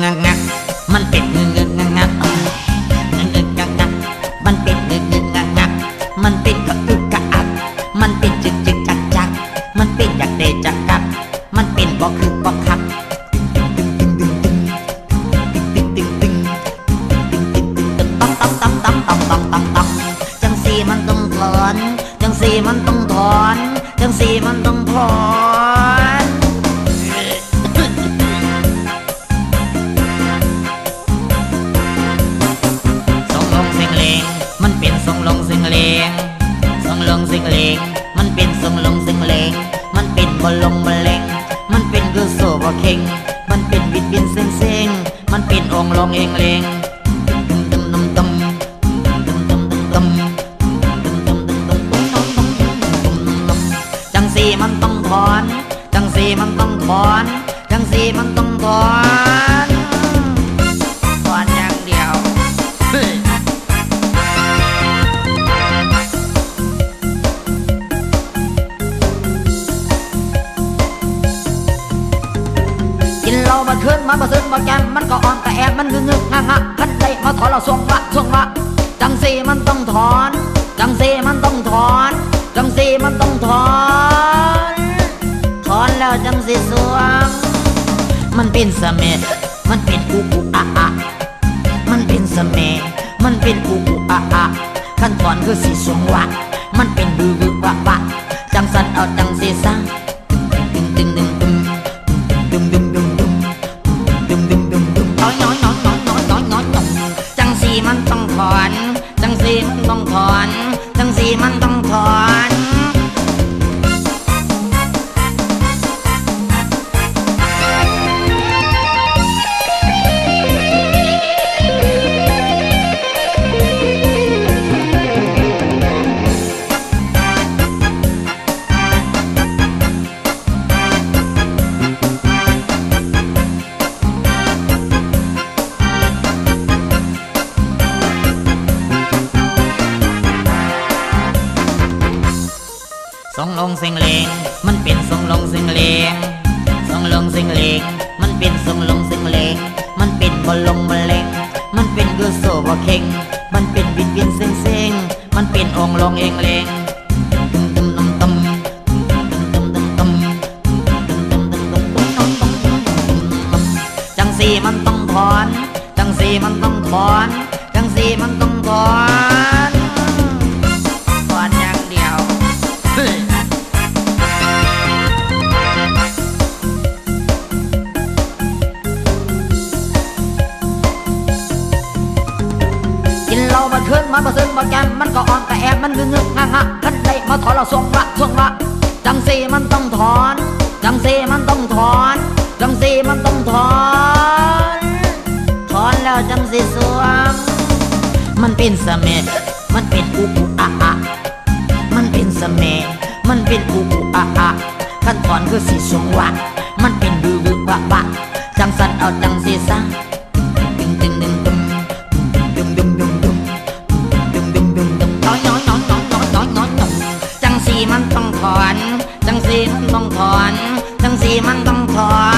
งงะมันเป็เงงงงะงงงงะมันเป็เงงงงะมันเป็ดกะอึกกะอักมันเป็ดจึกจึกจักจักมันเป็ดอยากเดจักกักมันเป็นบ่คือบอกคักจังสีมันต้องถอนจังสีมันต้องถอนจังสีมันต้องถอน โซบะเข่งมันเป็นวิดวินเซ็งเซ็งมันเป็นองลองเองเลงจังสีมันต้องถอน จังสีมันต้องถอน จังสีมันต้องถอน มาคืนบ่ซึนมาแกมมันก็อ่อนแต่แอบมันงึกงึกงักงักคันได้มาถอนเราส่งวะส่งวะจังสีมันต้องถอน จังสีมันต้องถอน จังสีมันต้องถอน ถอนแล้วจังสีสวง มันเป็นเสม็ดมันเป็นอุอุอะอะมันเป็นเสม็ดมันเป็นอุอุอะอะขั้นถอนคือสีสวงวะมันเป็นบือบือวะวะจังสันเอาจังสีซะ สีมันต้อง งลงเสียงเลงมันเป็นทรงลงเสียงเลงทรงลงเสียงเลงมันเป็นทรงลงเสียงเลงมันเป็นบอลลงมาเลงมันเป็นกุโซบอเข่งมันเป็นบินเบีนเซ็งเซ็งมันเป็นองลงเองเลงจังสีมันต้องถอน จังสีมันต้องถอน จังสีมันต้องถอน มาคืนมาบ่ซึนบ่แกมมันก็อ่อนแต่แอบมันงึกงึกงักงักคันได้มาถอนเราส่งวะส่งวะจังสีมันต้องถอน จังสีมันต้องถอน จังสีมันต้องถอน ถอนแล้วจังสีสวง มันเป็นเสม็ดมันเป็นอุอุอะอะมันเป็นเสม็ดมันเป็นอุอุอะอะขั้นตอนคือสีสวงวะมันเป็นบือบือวะวะจังสันเอาจังสีซะ มันต้องถอน